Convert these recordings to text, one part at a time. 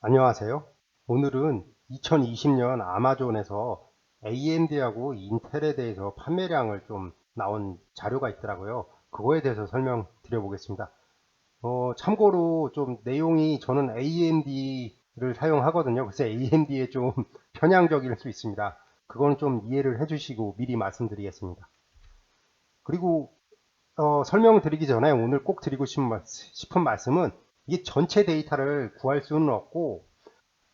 안녕하세요. 오늘은 2020년 아마존에서 AMD하고 인텔에 대해서 판매량을 좀 나온 자료가 있더라고요. 그거에 대해서 설명드려 보겠습니다. 어, 참고로 좀 내용이 저는 AMD를 사용하거든요. 그래서 AMD에 좀 편향적일 수 있습니다. 그건 좀 이해를 해주시고 미리 말씀드리겠습니다. 그리고 어, 설명을 드리기 전에 오늘 꼭 드리고 싶은 말씀은 이게 전체 데이터를 구할 수는 없고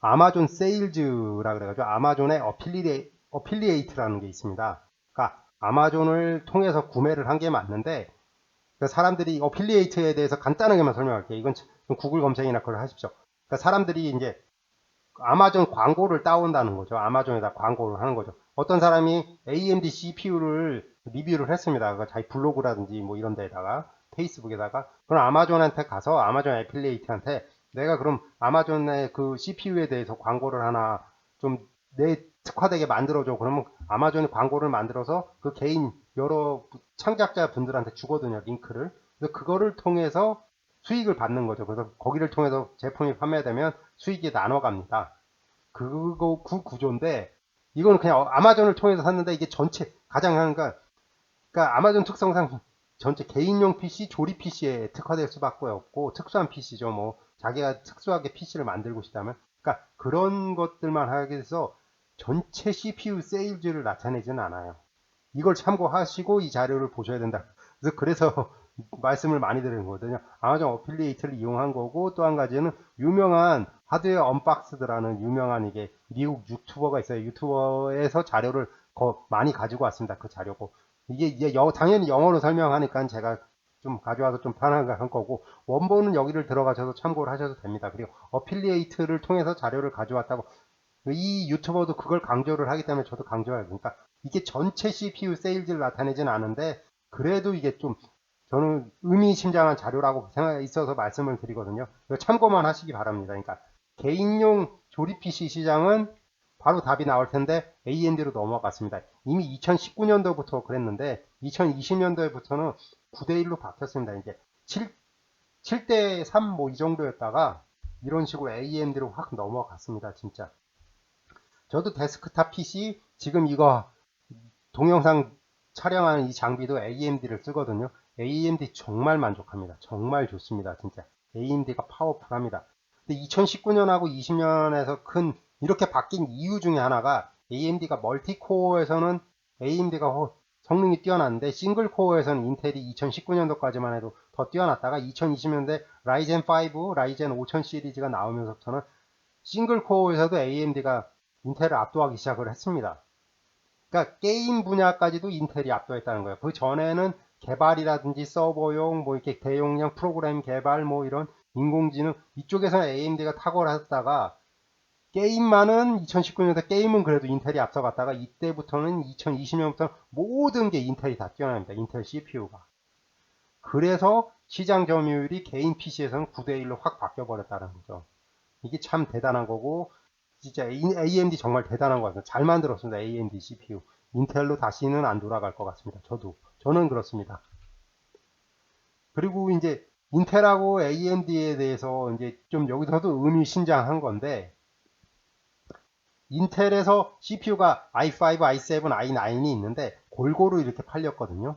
아마존 세일즈라 그래가지고 아마존의 어필리에, 어필리에이트라는 게 있습니다. 그러니까 아마존을 통해서 구매를 한 게 맞는데 그 사람들이 어필리에이트에 대해서 간단하게만 설명할게요. 이건 좀 구글 검색이나 그걸 하십시오. 그러니까 사람들이 이제 아마존 광고를 따온다는 거죠. 아마존에다 광고를 하는 거죠. 어떤 사람이 AMD CPU를 리뷰를 했습니다. 그 자기 블로그라든지 뭐 이런 데다가 페이스북에다가 그럼 아마존한테 가서 아마존 애필리에이트한테 내가 그럼 아마존의 그 CPU에 대해서 광고를 하나 좀 내 특화되게 만들어줘. 그러면 아마존이 광고를 만들어서 그 개인 여러 창작자 분들한테 주거든요. 링크를. 그래서 그거를 통해서 수익을 받는 거죠. 그래서 거기를 통해서 제품이 판매되면 수익이 나눠갑니다. 그거 그 구조인데 이거는 그냥 아마존을 통해서 샀는데 이게 전체 가장 그러니까, 그러니까 아마존 특성상 전체 개인용 PC, 조립 PC에 특화될 수밖에 없고 특수한 PC죠. 뭐 자기가 특수하게 PC를 만들고 싶다면 그러니까 그런 것들만 하게 돼서 전체 CPU 세일즈를 나타내지는 않아요. 이걸 참고하시고 이 자료를 보셔야 된다. 그래서 그래서 말씀을 많이 드리는 거거든요. 아마존 어필리에이트를 이용한 거고 또 한 가지는 유명한 하드웨어 언박스드라는 유명한 이게 미국 유튜버가 있어요. 유튜버에서 자료를 거- 많이 가지고 왔습니다. 그 자료고 이게 이제 여- 당연히 영어로 설명하니까 제가 좀 가져와서 좀 편하게 한 거고 원본은 여기를 들어가셔서 참고를 하셔도 됩니다. 그리고 어필리에이트를 통해서 자료를 가져왔다고 이 유튜버도 그걸 강조를 하기 때문에 저도 강조해요. 그러니까 이게 전체 CPU 세일즈를 나타내진 않은데 그래도 이게 좀 저는 의미심장한 자료라고 생각이 있어서 말씀을 드리거든요. 참고만 하시기 바랍니다. 그러니까 개인용 조립 PC 시장은 바로 답이 나올 텐데 AMD로 넘어갔습니다. 이미 2019년도부터 그랬는데 2020년도에부터는 9대1로 바뀌었습니다. 이제 7, 7대 3 뭐 이 정도였다가 이런 식으로 AMD로 확 넘어갔습니다. 진짜. 저도 데스크탑 PC 지금 이거 동영상 촬영하는 이 장비도 AMD를 쓰거든요. AMD 정말 만족합니다. 정말 좋습니다. 진짜. AMD가 파워풀합니다. 근데 2019년하고 20년에서 큰 이렇게 바뀐 이유 중에 하나가 AMD가 멀티코어에서는 AMD가 성능이 뛰어났는데 싱글코어에서는 인텔이 2019년도까지만 해도 더 뛰어났다가 2020년대 라이젠 5, 라이젠 5000 시리즈가 나오면서부터는 싱글코어에서도 AMD가 인텔을 압도하기 시작을 했습니다. 그러니까 게임 분야까지도 인텔이 압도했다는 거예요. 그 전에는 개발이라든지 서버용 뭐 이렇게 대용량 프로그램 개발 뭐 이런 인공지능 이쪽에서는 AMD가 탁월했다가 게임만은 2019년도 게임은 그래도 인텔이 앞서갔다가 이때부터는 2020년부터 모든 게 인텔이 다 뛰어납니다. 인텔 CPU가. 그래서 시장 점유율이 개인 PC에서는 9대1로 확 바뀌어버렸다는 거죠. 이게 참 대단한 거고 진짜 AMD 정말 대단한 것 같아요. 잘 만들었습니다. AMD CPU. 인텔로 다시는 안 돌아갈 것 같습니다. 저도. 저는 그렇습니다. 그리고 이제 인텔하고 AMD에 대해서 이제 좀 여기서도 의미심장한 건데 인텔에서 CPU가 i5, i7, i9이 있는데 골고루 이렇게 팔렸거든요.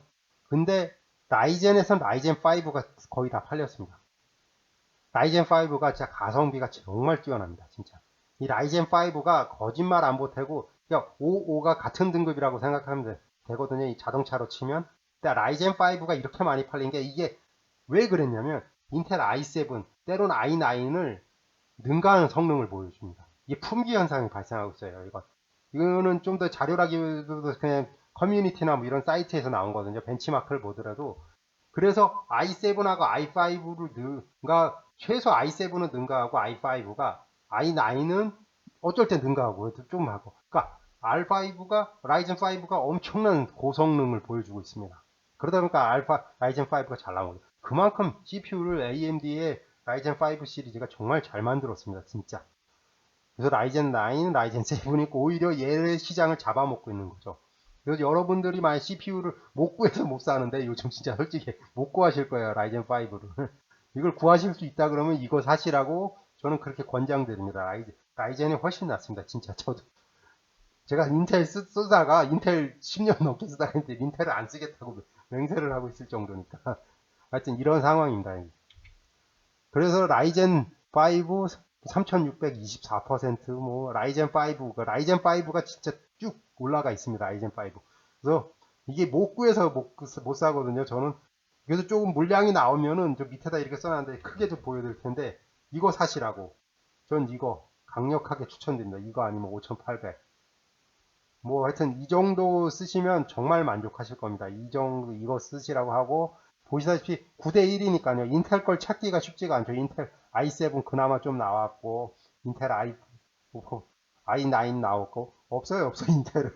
근데 라이젠에선 라이젠 5가 거의 다 팔렸습니다. 라이젠 5가 진짜 가성비가 정말 뛰어납니다. 진짜. 이 라이젠 5가 거짓말 안 보태고 그냥 5, 5가 같은 등급이라고 생각하면 돼- 되거든요. 이 자동차로 치면. 근데 라이젠 5가 이렇게 많이 팔린 게 이게 왜 그랬냐면 인텔 i7 때로는 i9을 능가하는 성능을 보여줍니다. 이게 품귀 현상이 발생하고 있어요. 이거 이거는 좀 더 자료라기보다 그냥 커뮤니티나 뭐 이런 사이트에서 나온 거거든요. 벤치마크를 보더라도 그래서 i7하고 i5를 능가 최소 i7은 능가하고 i5가 i9은 어쩔 땐 능가하고 좀 하고 그러니까 R5가 라이젠 5가 엄청난 고성능을 보여주고 있습니다. 그러다 보니까 알파 라이젠 5가 잘 거죠. 그만큼 CPU를 AMD의 라이젠 5 시리즈가 정말 잘 만들었습니다. 진짜. 그래서 라이젠 9, 라이젠 7이 있고 오히려 얘의 시장을 잡아먹고 있는 거죠. 그래서 여러분들이 만약 CPU를 못 구해서 못 사는데 요즘 진짜 솔직히 못 구하실 거예요. 라이젠 5를. 이걸 구하실 수 있다 그러면 이거 사시라고 저는 그렇게 권장드립니다. 라이젠, 라이젠이 훨씬 낫습니다. 진짜 저도. 제가 인텔 쓰, 쓰다가 인텔 10년 넘게 쓰다가 했는데 인텔을 안 쓰겠다고 맹세를 하고 있을 정도니까. 하여튼 이런 상황입니다. 그래서 라이젠 5 3624%뭐 라이젠 5, 그 라이젠 5가 진짜 쭉 올라가 있습니다. 라이젠 5. 그래서 이게 못 구해서 못, 못 사거든요. 저는 그래서 조금 물량이 나오면은 저 밑에다 이렇게 써놨는데 크게 좀 보여드릴 텐데 이거 사시라고. 전 이거 강력하게 추천드립니다. 이거 아니면 5800. 뭐 하여튼 이 정도 쓰시면 정말 만족하실 겁니다. 이 정도 이거 쓰시라고 하고 보시다시피 9대 1이니까요. 인텔 걸 찾기가 쉽지가 않죠. 인텔 i7 그나마 좀 나왔고 인텔 i i9 나왔고 없어요 없어 인텔은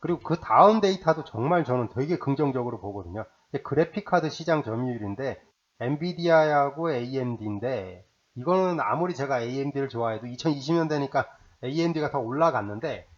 그리고 그 다음 데이터도 정말 저는 되게 긍정적으로 보거든요. 그래픽 카드 시장 점유율인데 엔비디아하고 AMD인데 이거는 아무리 제가 AMD를 좋아해도 2020년 되니까 AMD가 더 올라갔는데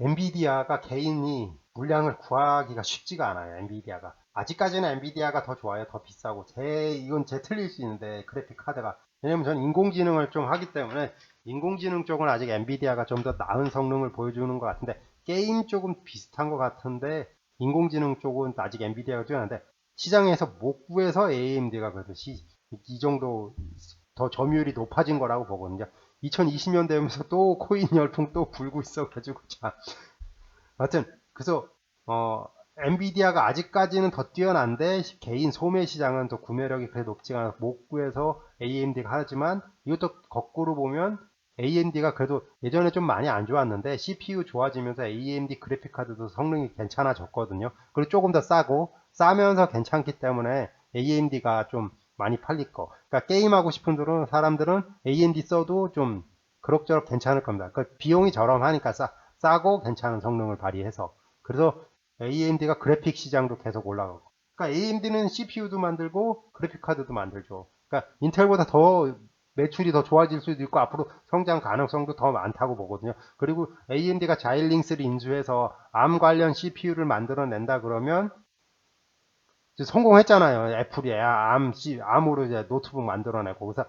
엔비디아가 개인이 물량을 구하기가 쉽지가 않아요. 엔비디아가 아직까지는 엔비디아가 더 좋아요. 더 비싸고 제 이건 제 틀릴 수 있는데 그래픽 카드가 왜냐면 저는 인공지능을 좀 하기 때문에 인공지능 쪽은 아직 엔비디아가 좀 더 나은 성능을 보여주는 것 같은데 게임 쪽은 비슷한 것 같은데 인공지능 쪽은 아직 엔비디아가 뛰어난데 시장에서 못 구해서 AMD가 그래도 시, 이 정도 더 점유율이 높아진 거라고 보거든요. 2020년 되면서 또 코인 열풍 또 불고 있어가지고 자 하여튼 그래서 어 엔비디아가 아직까지는 더 뛰어난데 개인 소매 시장은 더 구매력이 그래 높지가 않아서 못 구해서 AMD가 하지만 이것도 거꾸로 보면 AMD가 그래도 예전에 좀 많이 안 좋았는데 CPU 좋아지면서 AMD 그래픽 카드도 성능이 괜찮아졌거든요. 그리고 조금 더 싸고 싸면서 괜찮기 때문에 AMD가 좀 많이 팔릴 거. 그러니까 게임하고 싶은 분들은 사람들은 AMD 써도 좀 그럭저럭 괜찮을 겁니다. 그 비용이 저렴하니까 싸, 싸고 괜찮은 성능을 발휘해서. 그래서 AMD가 그래픽 시장도 계속 올라가고. 그러니까 AMD는 CPU도 만들고 그래픽 카드도 만들죠. 그러니까 인텔보다 더 매출이 더 좋아질 수도 있고 앞으로 성장 가능성도 더 많다고 보거든요. 그리고 AMD가 자일링스를 인수해서 ARM 관련 CPU를 만들어낸다 그러면 성공했잖아요. 애플이 ARM, ARM으로 이제 노트북 만들어내고 그래서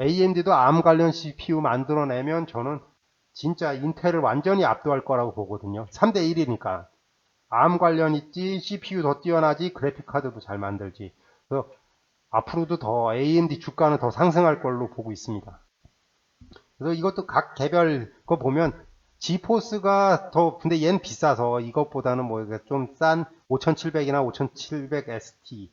AMD도 ARM 관련 CPU 만들어내면 저는 진짜 인텔을 완전히 압도할 거라고 보거든요. 3대 1이니까 ARM 관련 있지, CPU 더 뛰어나지, 그래픽 카드도 잘 만들지. 그래서 앞으로도 더 AMD 주가는 더 상승할 걸로 보고 있습니다. 그래서 이것도 각 개별 거 보면 지포스가 더 근데 얘는 비싸서 이것보다는 뭐 좀 싼 5700이나 5700 ST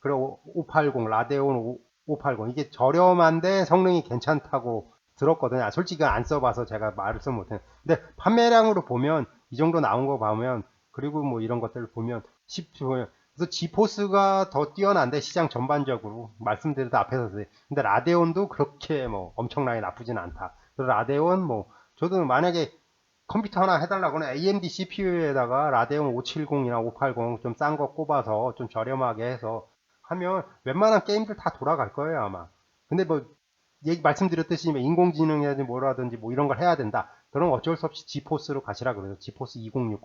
그리고 580 라데온 580 이게 저렴한데 성능이 괜찮다고 들었거든요. 아, 솔직히 안 써봐서 제가 말을 못해요. 근데 판매량으로 보면 이 정도 나온 거 보면 그리고 뭐 이런 것들을 보면 10 그래서 지포스가 더 뛰어난데 시장 전반적으로 말씀드렸다 앞에서 근데 라데온도 그렇게 뭐 엄청나게 나쁘진 않다. 그래서 라데온 뭐 저도 만약에 컴퓨터 하나 해달라고는 AMD CPU에다가 라데온 570이나 580 좀 싼 거 꼽아서 좀 저렴하게 해서 하면 웬만한 게임들 다 돌아갈 거예요 아마. 근데 뭐 얘기 말씀드렸듯이 뭐 인공지능이라든지 뭐라든지 뭐 이런 걸 해야 된다. 그럼 어쩔 수 없이 지포스로 가시라 그래요. 지포스 2060.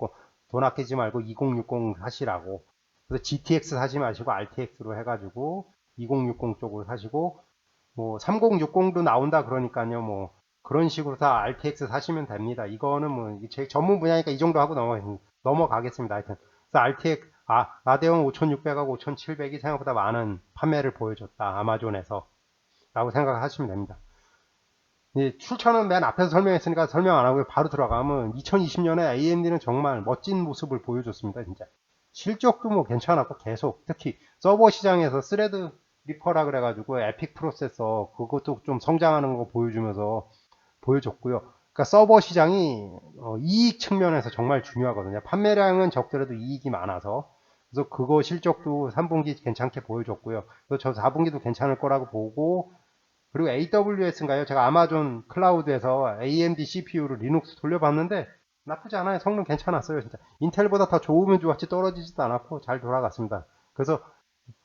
돈 아끼지 말고 2060 하시라고. 그래서 GTX 사지 마시고 RTX로 해가지고 2060 쪽으로 사시고 뭐 3060도 나온다 그러니까요 뭐 그런 식으로 다 RTX 사시면 됩니다. 이거는 뭐 제 전문 분야니까 이 정도 하고 넘어 넘어가겠습니다. 하여튼 그래서 RTX 아 라데온 5600하고 5700이 생각보다 많은 판매를 보여줬다 아마존에서 라고 생각하시면 됩니다. 출처는 맨 앞에서 설명했으니까 설명 안 하고 바로 들어가면 2020년에 AMD는 정말 멋진 모습을 보여줬습니다. 진짜 실적도 뭐 괜찮았고 계속 특히 서버 시장에서 스레드 리퍼라 그래가지고 에픽 프로세서 그것도 좀 성장하는 거 보여주면서 보여줬고요. 그러니까 서버 시장이 어, 이익 측면에서 정말 중요하거든요. 판매량은 적더라도 이익이 많아서 그래서 그거 실적도 3분기 괜찮게 보여줬고요. 그래서 저 4분기도 괜찮을 거라고 보고 그리고 AWS인가요? 제가 아마존 클라우드에서 AMD CPU를 리눅스 돌려봤는데 나쁘지 않아요. 성능 괜찮았어요. 진짜 인텔보다 더 좋으면 좋았지 떨어지지도 않았고 잘 돌아갔습니다. 그래서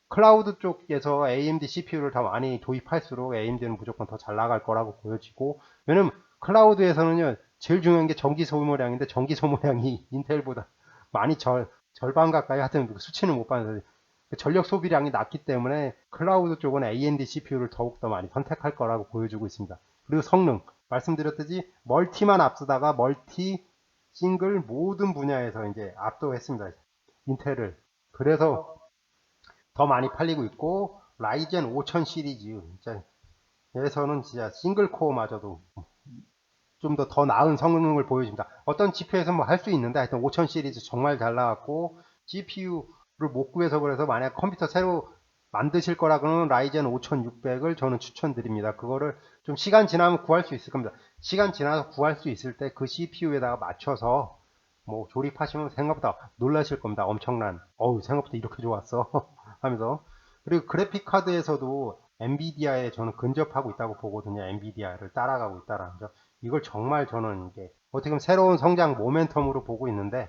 클라우드 쪽에서 AMD CPU를 더 많이 도입할수록 AMD는 무조건 더 잘 나갈 거라고 보여지고 왜냐면 클라우드에서는요 제일 중요한 게 전기 소모량인데 전기 소모량이 인텔보다 많이 절, 절반 가까이 하여튼 수치는 못 봤는데 그 전력 소비량이 낮기 때문에 클라우드 쪽은 AMD CPU를 더욱더 많이 선택할 거라고 보여주고 있습니다. 그리고 성능 말씀드렸듯이 멀티만 앞서다가 멀티 싱글 모든 분야에서 이제 압도했습니다. 인텔을 그래서 더 많이 팔리고 있고 라이젠 5000 시리즈 에서는 진짜 싱글 코어마저도 좀 더 더 나은 성능을 보여줍니다. 어떤 GPU에서 뭐 할 수 있는데 하여튼 5000 시리즈 정말 잘 나왔고 GPU를 못 구해서 그래서 만약 컴퓨터 새로 만드실 거라 그러면 라이젠 5600을 저는 추천드립니다. 그거를 좀 시간 지나면 구할 수 있을 겁니다. 시간 지나서 구할 수 있을 때 그 CPU에다가 맞춰서 뭐 조립하시면 생각보다 놀라실 겁니다. 엄청난 어우 생각보다 이렇게 좋았어 하면서 그리고 그래픽 카드에서도 엔비디아에 저는 근접하고 있다고 보거든요. 엔비디아를 따라가고 있다라는 점. 이걸 정말 저는 이게 어떻게 보면 새로운 성장 모멘텀으로 보고 있는데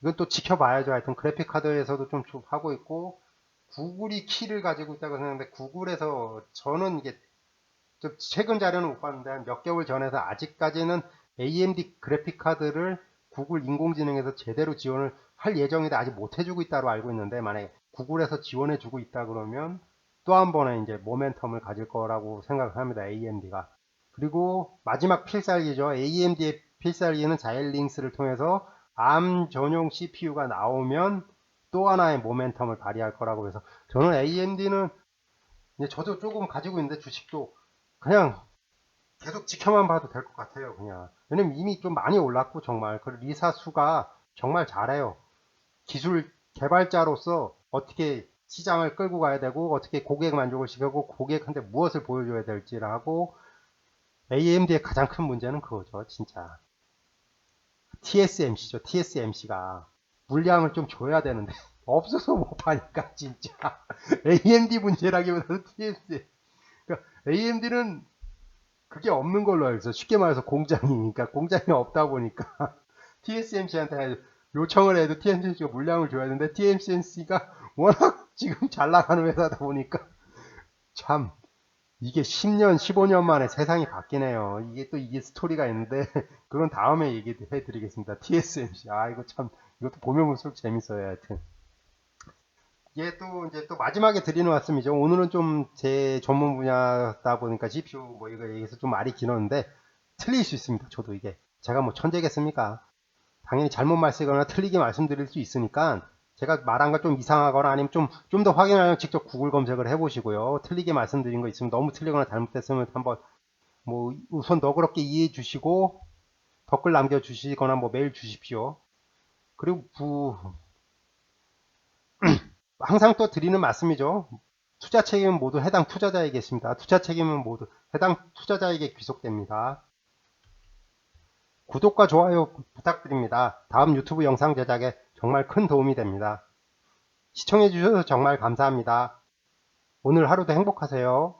이건 또 지켜봐야죠. 하여튼 그래픽 카드에서도 좀, 좀 하고 있고 구글이 키를 가지고 있다고 생각하는데 구글에서 저는 이게 좀 최근 자료는 못 봤는데 한몇 개월 전에서 아직까지는 AMD 그래픽 카드를 구글 인공지능에서 제대로 지원을 할 예정인데 아직 못 해주고 있다고 알고 있는데 만약에 구글에서 지원해주고 있다 그러면 또 한 번의 이제 모멘텀을 가질 거라고 생각합니다. AMD가. 그리고 마지막 필살기죠. AMD의 필살기는 자일링스를 통해서 ARM 전용 CPU가 나오면 또 하나의 모멘텀을 발휘할 거라고 해서 저는 AMD는 이제 저도 조금 가지고 있는데 주식도 그냥 계속 지켜만 봐도 될 것 같아요. 그냥 왜냐면 이미 좀 많이 올랐고 정말 그 리사 수가 정말 잘해요. 기술 개발자로서 어떻게 시장을 끌고 가야 되고 어떻게 고객 만족을 시키고 고객한테 무엇을 보여줘야 될지를 하고 AMD의 가장 큰 문제는 그거죠. 진짜 TSMC죠. TSMC가. 물량을 좀 줘야 되는데 없어서 못 파니까 진짜. AMD 문제라기보다는 TSM 그러니까 AMD는 그게 없는 걸로 알고 있어요. 쉽게 말해서 공장이니까 공장이 없다 보니까 TSMC한테 요청을 해도 TSMC가 물량을 줘야 되는데 TSMC가 워낙 지금 잘 나가는 회사다 보니까 참 이게 10년, 15년 만에 세상이 바뀌네요. 이게 또 이게 스토리가 있는데 그건 다음에 얘기해 드리겠습니다. TSMC. 아 이거 참 이것도 보면 볼수록 재밌어요. 하여튼. 이게 또 이제 또 마지막에 드리는 말씀이죠. 오늘은 좀 제 전문 분야다 보니까 GPU 뭐 이거 얘기해서 좀 말이 길었는데 틀릴 수 있습니다. 저도 이게 제가 뭐 천재겠습니까? 당연히 잘못 말쓰거나 틀리게 말씀드릴 수 있으니까 제가 말한 거 좀 이상하거나 아니면 좀 좀 더 확인하려면 직접 구글 검색을 해보시고요. 틀리게 말씀드린 거 있으면 너무 틀리거나 잘못됐으면 한번 뭐 우선 너그럽게 이해해 주시고 댓글 남겨주시거나 뭐 메일 주십시오. 그리고 부 항상 또 드리는 말씀이죠. 투자 책임은 모두 해당 투자자에게 있습니다. 투자 책임은 모두 해당 투자자에게 귀속됩니다. 구독과 좋아요 부탁드립니다. 다음 유튜브 영상 제작에 정말 큰 도움이 됩니다. 시청해주셔서 정말 감사합니다. 오늘 하루도 행복하세요.